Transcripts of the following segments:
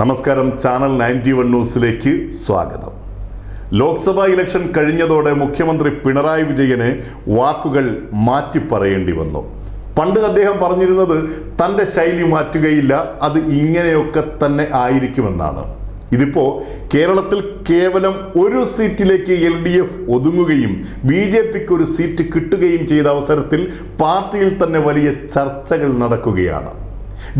നമസ്കാരം channel ninety one ന്യൂസിലേക്ക് സ്വാഗതം. ലോക്സഭാ ഇലക്ഷൻ കഴിഞ്ഞതോടെ മുഖ്യമന്ത്രി പിണറായി വിജയന് വാക്കുകൾ മാറ്റി പറയേണ്ടി വന്നു. പണ്ട് അദ്ദേഹം പറഞ്ഞിരുന്നത് തന്റെ ശൈലി മാറ്റുകയില്ല അത് ഇങ്ങനെയൊക്കെ തന്നെ ആയിരിക്കുമെന്നാണ്. ഇതിപ്പോൾ കേരളത്തിൽ കേവലം ഒരു സീറ്റിലേക്ക് എൽ ഡി എഫ് ഒതുങ്ങുകയും ബി ജെ പിക്ക് ഒരു സീറ്റ് കിട്ടുകയും ചെയ്ത അവസരത്തിൽ പാർട്ടിയിൽ തന്നെ വലിയ ചർച്ചകൾ നടക്കുകയാണ്.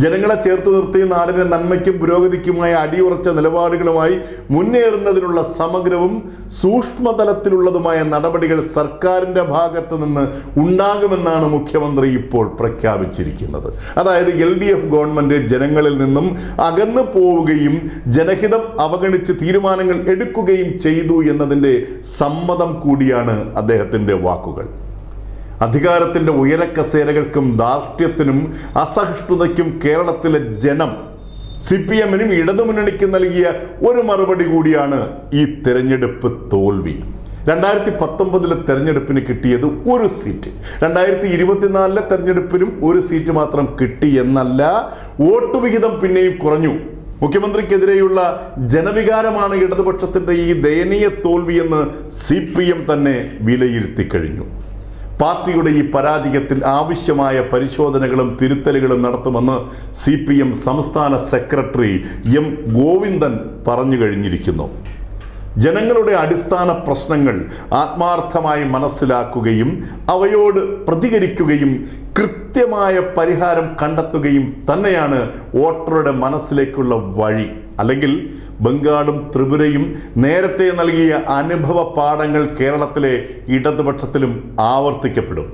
ജനങ്ങളെ ചേർത്ത് നിർത്തി നാടിന്റെ നന്മയ്ക്കും പുരോഗതിക്കുമായി അടിയുറച്ച നിലപാടുകളുമായി മുന്നേറുന്നതിനുള്ള സമഗ്രവും സൂക്ഷ്മതലത്തിലുള്ളതുമായ നടപടികൾ സർക്കാരിന്റെ ഭാഗത്ത് നിന്ന് ഉണ്ടാകുമെന്നാണ് മുഖ്യമന്ത്രി ഇപ്പോൾ പ്രഖ്യാപിച്ചിരിക്കുന്നത്. അതായത് എൽ ഡി എഫ് ഗവൺമെന്റ് ജനങ്ങളിൽ നിന്നും അകന്നു പോവുകയും ജനഹിതം അവഗണിച്ച് തീരുമാനങ്ങൾ എടുക്കുകയും ചെയ്തു എന്നതിന്റെ സമ്മതം കൂടിയാണ് അദ്ദേഹത്തിന്റെ വാക്കുകൾ. അധികാരത്തിന്റെ ഉയരക്കസേരകൾക്കും ധാർഷ്ട്യത്തിനും അസഹിഷ്ണുതയ്ക്കും കേരളത്തിലെ ജനം സി പി എമ്മിനും ഇടതുമുന്നണിക്ക് നൽകിയ ഒരു മറുപടി കൂടിയാണ് ഈ തെരഞ്ഞെടുപ്പ് തോൽവി. രണ്ടായിരത്തി പത്തൊമ്പതിലെ തെരഞ്ഞെടുപ്പിന് കിട്ടിയത് ഒരു സീറ്റ്. രണ്ടായിരത്തി ഇരുപത്തിനാലിലെ തെരഞ്ഞെടുപ്പിനും ഒരു സീറ്റ് മാത്രം കിട്ടി എന്നല്ല വോട്ട് വിഹിതം പിന്നെയും കുറഞ്ഞു. മുഖ്യമന്ത്രിക്കെതിരെയുള്ള ജനവികാരമാണ് ഇടതുപക്ഷത്തിന്റെ ഈ ദയനീയ തോൽവിയെന്ന് സി പി എം തന്നെ വിലയിരുത്തി കഴിഞ്ഞു. പാർട്ടിയുടെ ഈ പരാജയത്തിൽ ആവശ്യമായ പരിശോധനകളും തിരുത്തലുകളും നടത്തുമെന്ന് സി പി എം സംസ്ഥാന സെക്രട്ടറി എം ഗോവിന്ദൻ പറഞ്ഞു കഴിഞ്ഞിരിക്കുന്നു. ജനങ്ങളുടെ അടിസ്ഥാന പ്രശ്നങ്ങൾ ആത്മാർത്ഥമായി മനസ്സിലാക്കുകയും അവയോട് പ്രതികരിക്കുകയും കൃത്യമായ പരിഹാരം കണ്ടെത്തുകയും തന്നെയാണ് വോട്ടറുടെ മനസ്സിലേക്കുള്ള വഴി. അല്ലെങ്കിൽ ബംഗാളും ത്രിപുരയും നേരത്തെ നൽകിയ അനുഭവ പാഠങ്ങൾ കേരളത്തിലെ ഇടതുപക്ഷത്തിലും ആവർത്തിക്കപ്പെടും.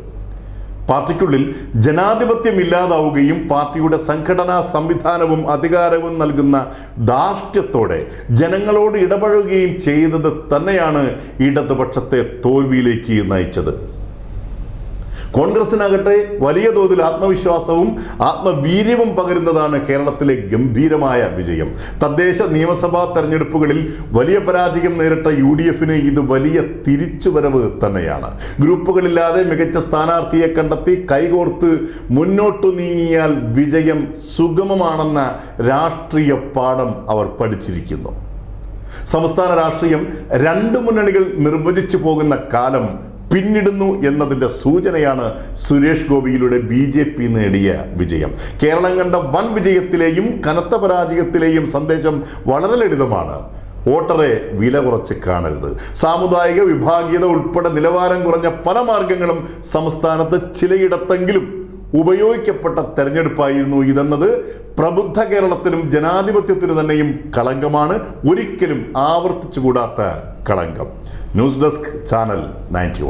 പാർട്ടിക്കുള്ളിൽ ജനാധിപത്യം ഇല്ലാതാവുകയും പാർട്ടിയുടെ സംഘടനാ സംവിധാനവും അധികാരവും നൽകുന്ന ധാർഷ്ട്യത്തോടെ ജനങ്ങളോട് ഇടപഴകുകയും ചെയ്തത് തന്നെയാണ് ഇടതുപക്ഷത്തെ തോൽവിയിലേക്ക് നയിച്ചത്. കോൺഗ്രസിനാകട്ടെ വലിയ തോതിൽ ആത്മവിശ്വാസവും ആത്മവീര്യവും പകരുന്നതാണ് കേരളത്തിലെ ഗംഭീരമായ വിജയം. തദ്ദേശ നിയമസഭാ തെരഞ്ഞെടുപ്പുകളിൽ വലിയ പരാജയം നേരിട്ട യു ഡി എഫിന് ഇത് വലിയ തിരിച്ചുവരവ് തന്നെയാണ്. ഗ്രൂപ്പുകളില്ലാതെ മികച്ച സ്ഥാനാർത്ഥിയെ കണ്ടെത്തി കൈകോർത്ത് മുന്നോട്ടു നീങ്ങിയാൽ വിജയം സുഗമമാണെന്ന രാഷ്ട്രീയ പാഠം അവർ പഠിച്ചിരിക്കുന്നു. സംസ്ഥാന രാഷ്ട്രീയം രണ്ട് മുന്നണികൾ നിർവചിച്ചു പോകുന്ന കാലം പിന്നിടുന്നു എന്നതിന്റെ സൂചനയാണ് സുരേഷ് ഗോപിയിലൂടെ ബി ജെ പി നേടിയ വിജയം. കേരളം കണ്ട വൻ വിജയത്തിലെയും കനത്ത പരാജയത്തിലെയും സന്ദേശം വളരെ ലളിതമാണ്. വോട്ടറെ വില കുറച്ച് കാണരുത്. സാമുദായിക വിഭാഗീയത ഉൾപ്പെടെ നിലവാരം കുറഞ്ഞ പല മാർഗങ്ങളും സംസ്ഥാനത്ത് ചിലയിടത്തെങ്കിലും ഉപയോഗിക്കപ്പെട്ട തെരഞ്ഞെടുപ്പായിരുന്നു ഇതെന്നത്. പ്രബുദ്ധ കേരളത്തിനും ജനാധിപത്യത്തിനു തന്നെയും കളങ്കമാണ്. ഒരിക്കലും ആവർത്തിച്ചുകൂടാത്ത കളങ്കം. News desk channel ninety